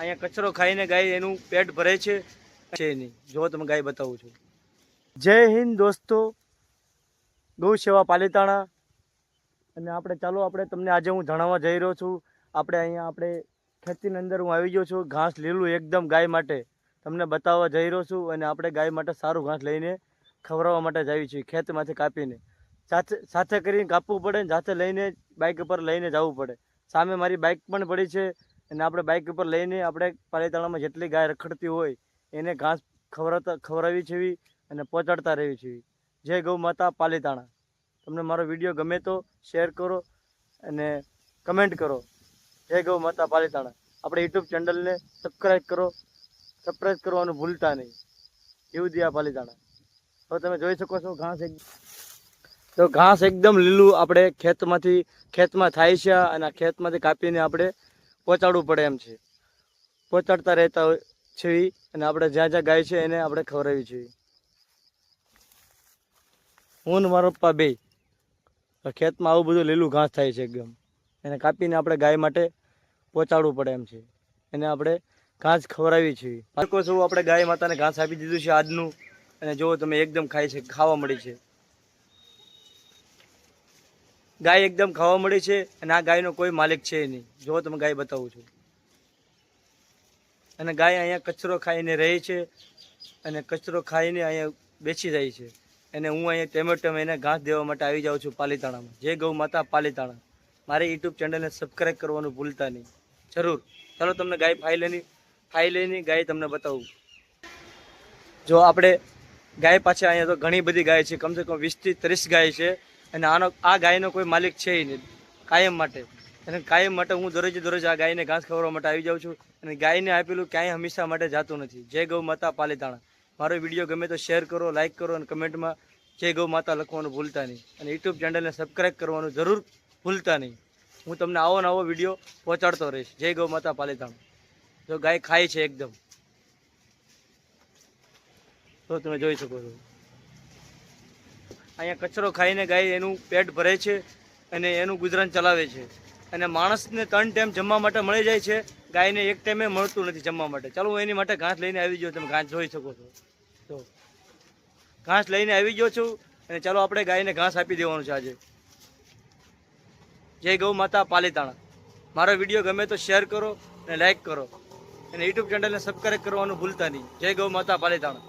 અહીંયા કચરો ખાઈને ગાય એનું પેટ ભરે છે. નહીં. જો તમે ગાય બતાવું છું. જય હિન્દ દોસ્તો. ગૌ સેવા પાલિતાણા. અને આપણે ચાલો, આપણે તમને આજે હું જણાવવા જઈ રહ્યો છું. આપણે અહીંયા, આપણે ખેતીની અંદર હું આવી ગયો છું. ઘાસ લીલું એકદમ ગાય માટે તમને બતાવવા જઈ રહ્યો છું. અને આપણે ગાય માટે સારું ઘાસ લઈને ખવડાવવા માટે જઈએ છીએ. ખેતમાંથી કાપીને. સાથે સાથે કરીને કાપવું પડે ને, સાથે લઈને બાઇક ઉપર લઈને જવું પડે. સામે મારી બાઇક પણ પડી છે. અને આપણે બાઇક ઉપર લઈને આપણે પાલીતાણામાં જેટલી ગાય રખડતી હોય, એને ઘાસ ખવડાવતા ખવડાવી છેવી અને પહોંચાડતા રહેવી છેવી જય ગૌ માતા પાલીતાણા. તમને મારો વીડિયો ગમે તો શેર કરો અને કમેન્ટ કરો. જય ગૌ માતા પાલીતાણા. આપણે યુટ્યુબ ચેનલને સબસ્ક્રાઈબ કરો. સબસ્ક્રાઈબ કરવાનું ભૂલતા નહીં. એવું દિયા પાલીતાણા. તો તમે જોઈ શકો છો ઘાસ એક તો ઘાસ એકદમ લીલું આપણે ખેતમાંથી ખેતમાં થાય છે અને ખેતમાંથી કાપીને આપણે પહોંચાડવું પડે એમ છે. પહોંચાડતા રહેતા હોય છે અને આપણે જ્યાં જ્યાં ગાય છે એને આપણે ખવડાવી છે હું ને મારો પપ્પા બે. ખેતમાં આવું બધું લીલું ઘાસ થાય છે એકદમ. એને કાપીને આપણે ગાય માટે પહોંચાડવું પડે એમ છે. એને આપણે ઘાસ ખવડાવી છીએ બાળકો શું આપણે ગાય માતાને ઘાસ આપી દીધું છે આજનું. અને જુઓ તમે એકદમ ખાય છે, ખાવા મળી છે. ગાય એકદમ ખાવા મળી છે અને આ ગાયનો કોઈ માલિક છે નહીં. જો તમે ગાય બતાવું છું. અને ગાય અહીંયા કચરો ખાઈને રહે છે અને કચરો ખાઈને અહીંયા બેસી જાય છે. અને હું અહીંયા ટેમેટમ એને ઘાસ દેવા માટે આવી જાઉં છું પાલીતાણામાં. જે ગૌ માતા પાલીતાણા. મારી યુટ્યુબ ચેનલને સબસ્ક્રાઈબ કરવાનું ભૂલતા નહીં. જરૂર. ચાલો તમને ગાય ફાઈ લેની ફાઈ લઈને ગાય તમને બતાવું. જો આપણે ગાય પાછળ અહીંયા તો ઘણી બધી ગાય છે. કમસે કમ વીસથી ત્રીસ ગાય છે. અને આનો આ ગાયનો કોઈ માલિક છે નહીં, કાયમ માટે. અને કાયમ માટે હું દરરોજે દરરોજ આ ગાયને ઘાસ ખવડાવવા માટે આવી જાઉં છું અને ગાયને આપેલું ક્યાંય હંમેશા માટે જાતું નથી. જય ગૌ માતા પાલીતાણા. મારો વીડિયો ગમે તો શેર કરો લાઇક કરો અને કમેન્ટમાં જય ગૌ માતા લખવાનું ભૂલતા નહીં. અને યુટ્યુબ ચેનલને સબસ્ક્રાઈબ કરવાનું જરૂર ભૂલતા નહીં. હું તમને આવો નવો વીડિયો પહોંચાડતો રહીશ. જય ગૌ માતા પાલીતાણા. જો ગાય ખાય છે એકદમ. તો તમે જોઈ શકો છો. અહીંયા કચરો ખાઈને ગાય એનું પેટ ભરે છે અને એનું ગુજરાન ચલાવે છે. અને માણસને ત્રણ ટાઈમ જમવા માટે મળી જાય છે, ગાયને એક ટાઈમે મળતું નથી જમવા માટે. ચાલો એની માટે ઘાસ લઈને આવી ગયો, તમે ઘાસ જોઈ શકો છો. તો ઘાસ લઈને આવી ગયો છું અને ચાલો આપણે ગાયને ઘાસ આપી દેવાનું છે આજે. જય ગૌ માતા પાલીતાણા. મારો વીડિયો ગમે તો શેર કરો અને લાઈક કરો. અને યુટ્યુબ ચેનલને સબસ્ક્રાઈબ કરવાનું ભૂલતા નહીં. જય ગૌ માતા પાલીતાણા.